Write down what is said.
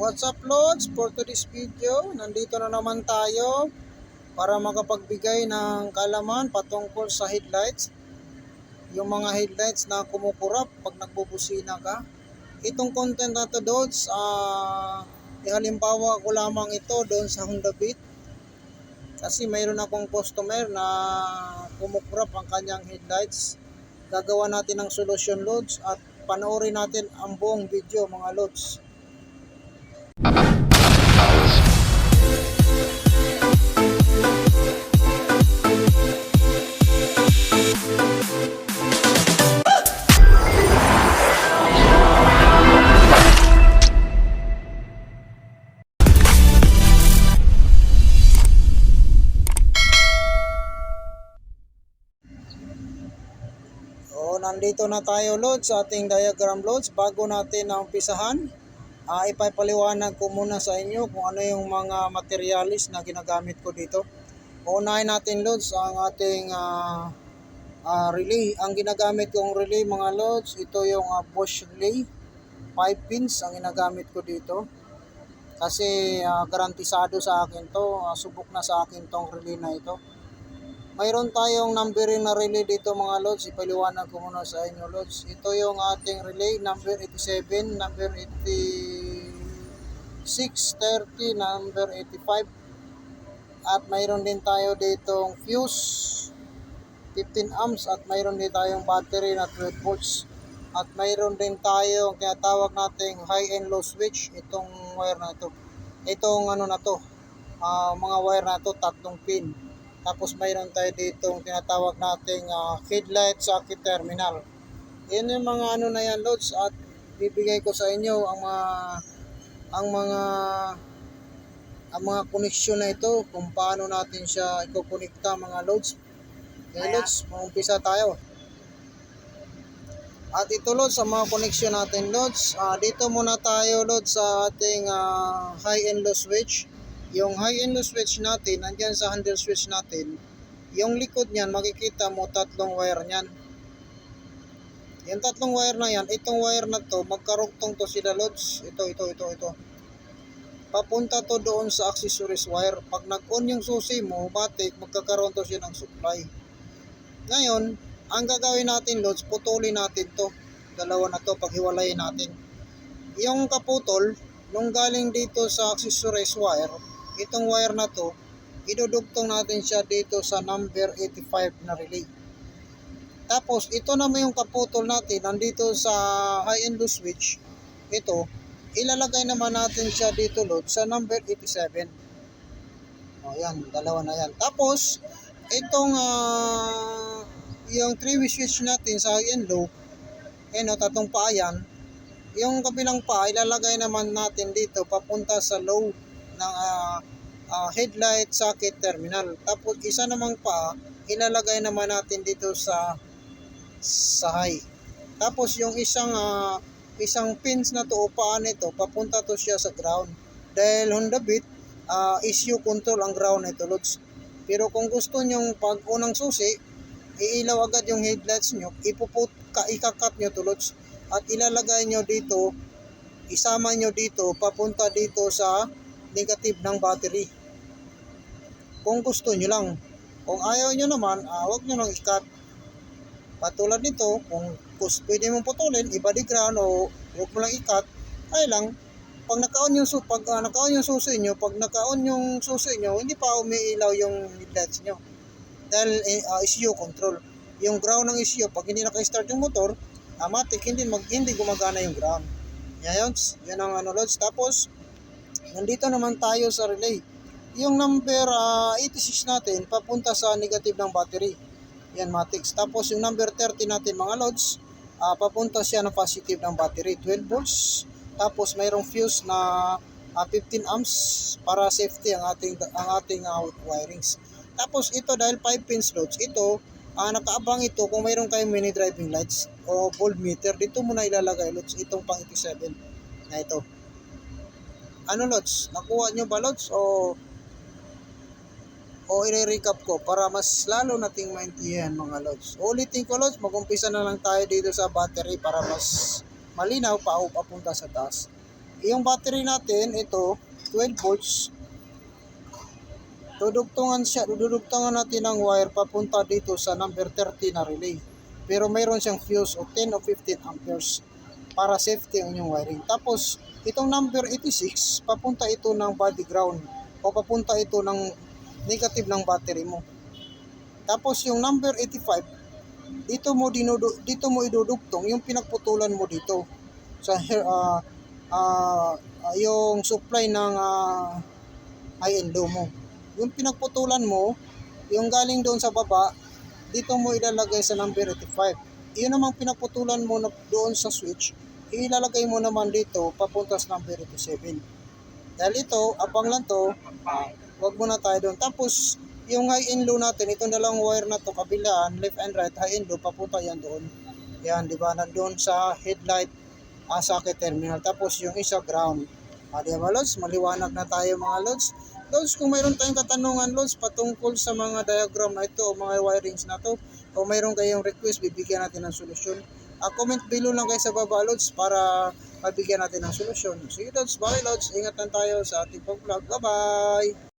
What's up Lods? For today's video, nandito na naman tayo para makapagbigay ng kalaman patungkol sa headlights. Yung mga headlights na kumukurap pag nagbubusina ka. Itong content na to Lods, ah, ihalimbawa ko lamang ito doon sa Honda Beat. Kasi mayroon akong customer na kumukurap ang kanyang headlights. Gagawa natin ng solution loads at panoorin natin ang buong video mga loads. Nandito na tayo load sa ating diagram loads. Bago natin na umpisahan, ah ipapaliwanag ko muna sa inyo kung ano yung mga materialis na ginagamit ko dito. Unahin natin loads ang ating ah, ah, relay. Ang ginagamit kong relay mga loads, ito yung ah, Bosch relay. 5 pins ang ginagamit ko dito. Kasi ah, garantisado sa akin to, Ah, subok na sa akin tong relay na ito. Mayroon tayong numbering na relay dito mga lods. Ipaliwanag ko muna sa inyo lods. Ito yung ating relay number 87, number 86, 30, number 85. At mayroon din tayo ditong fuse 15 amps at mayroon din tayong battery na 12 volts. At mayroon din tayong tinatawag nating high and low switch itong wire na ito. Itong ano na to, ah, mga wire na to tatlong pin. Tapos mayroon tayo ditong tinatawag nating ah, headlight socket terminal. Yan yung mga ano na yan loads at bibigay ko sa inyo ang mga ang mga ang mga koneksyon na ito kung paano natin siya ikukonekta mga loads. Okay loads, mag-umpisa tayo. At ito loads sa mga koneksyon natin loads. ah, dito muna tayo loads sa ating ah, high and low switch. Yung high and low switch natin, nandyan sa handle switch natin, yung likod niyan, makikita mo tatlong wire niyan. Yung tatlong wire na yan, itong wire na to, magkarugtong to sila loads. Ito, ito, ito, ito. Papunta to doon sa accessories wire. Pag nag-on yung susi mo, batik, magkakaroon to siya ng supply. Ngayon, ang gagawin natin loads, putulin natin to. Dalawa na to, paghiwalayin natin. Yung kaputol, nung galing dito sa accessories wire, itong wire na to, idudugtong natin siya dito sa number 85 na relay. Tapos, ito naman yung kaputol natin, nandito sa high-end low switch, ito, ilalagay naman natin siya dito load sa number 87. O yan, dalawa na yan. Tapos, itong ah, yung three-way switch natin sa high-end low, yan o, tatong paa yan, yung kabilang pa, ilalagay naman natin dito papunta sa low ng ah, ah, headlight socket terminal. Tapos isa namang pa, ilalagay naman natin dito sa sa high. Tapos yung isang ah, isang pins na to o paa nito, papunta to siya sa ground. Dahil Honda Beat, ah, issue control ang ground nito, Lods. Pero kung gusto nyong pag unang susi, iilaw agad yung headlights nyo, ipuput, ka, ikakat nyo to, Lods. At ilalagay nyo dito, isama nyo dito, papunta dito sa negative ng battery. Kung gusto nyo lang. Kung ayaw nyo naman, ah, huwag nyo nang ikat. Patulad nito, kung kus, pwede mong putulin, iba di ground o huwag mo lang ikat, ay lang, pag naka-on yung, pag, ah, naka-on yung susi nyo, pag naka-on yung susi nyo, hindi pa umiilaw yung headlights nyo. Dahil eh, ah, ECU control. Yung ground ng ECU, pag hindi naka-start yung motor, automatic hindi, mag, hindi gumagana yung ground. Yun, yan ang ano loads. Tapos, nandito naman tayo sa relay. Yung number ah, 86 natin, papunta sa negative ng battery. Yan, Matix. Tapos yung number 30 natin mga loads, ah, papunta siya ng positive ng battery, 12 volts. Tapos mayroong fuse na ah, 15 amps para safety ang ating ang ating ah, wirings. Tapos ito dahil 5 pins loads, ito ah, nakaabang ito kung mayroon kayong mini driving lights o voltmeter, dito muna ilalagay loads itong pang 87 na ito. Ano loads? Nakuha nyo ba loads o o i-recap ko para mas lalo nating maintindihan mga loads. Ulitin ko loads, mag-umpisa na lang tayo dito sa battery para mas malinaw pa o papunta sa taas. Yung battery natin, ito, 12 volts. Dudugtungan siya, dudugtungan natin ang wire papunta dito sa number 30 na relay. Pero mayroon siyang fuse o 10 o 15 amperes para safety ang inyong wiring. Tapos, itong number 86, papunta ito ng body ground o papunta ito ng negative ng battery mo. Tapos yung number 85, dito mo dinudu dito mo idudugtong yung pinagputulan mo dito sa uh, uh, yung supply ng uh, high and low mo. Yung pinagputulan mo, yung galing doon sa baba, dito mo ilalagay sa number 85. Yun namang pinagputulan mo doon sa switch, ilalagay mo naman dito papunta sa number 87. Dahil ito, abang lang to, wag muna tayo doon. Tapos, yung high and low natin, ito na lang wire na to, kabilaan, left and right, high and low, papunta yan doon. Yan, di ba? Nandun sa headlight, uh, socket terminal. Tapos yung isa ground. Ah, di ba, Lods? Maliwanag na tayo mga Lods. Lods, kung mayroon tayong katanungan, Lods, patungkol sa mga diagram na ito o mga wirings na to, o mayroon kayong request, bibigyan natin ng solusyon. Uh, comment below lang kayo sa baba, Lods, para mabigyan natin ng solusyon. Sige, Lods. Bye, Lods. Ingatan tayo sa ating pag-vlog. Bye-bye!